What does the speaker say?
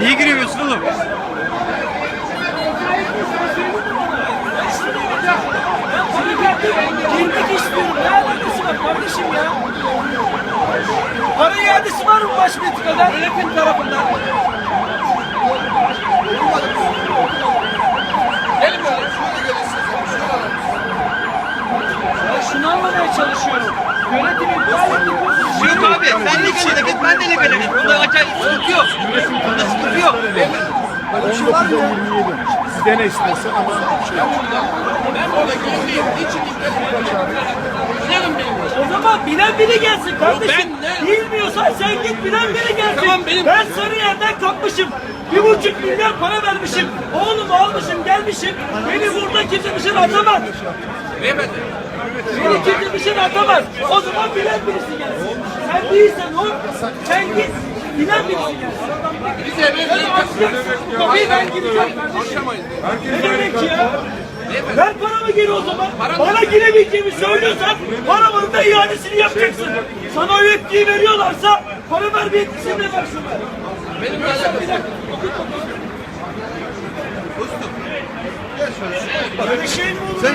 Niye giremiyorsun oğlum? Girmek istiyorum. Ne alakası var kardeşim ya? Para iadesi var mı baş metrikadan? Yönetim tarafından. Gelin böyle. Ya şunu anlamaya çalışıyorum. Yönetim iptal etti. Yok abi sen legal hareket ben de legal hareket. Bunda acayip sıkıntı yok. Bunda sıkıntı yok. 19'da 27. Siz dene istersen ama şey O zaman bilen biri gelsin kardeşim. Bilmiyorsan sen git bilen biri gelsin. Tamam, benim- Ben sarı yerden kalkmışım. Bir buçuk milyar para vermişim. Oğlumu almışım gelmişim. Beni burada kimse bir şey atamaz. Beyefendi. Beni kimse bir şey atamaz. O zaman bilen birisi gelsin. Sen değilsen o. Sen git. Bilen birisi gelsin. Bize bir Kapıyı ben gireceğim kardeşim. Ne demek ya? Ver paramı geri o zaman. Bana giremeyeceğimi söylüyorsan paramın da iadesini yapacaksın. Sana o yetkiyi veriyorlarsa para verme yetkisini de versinler. Benim Bir dakika. Sen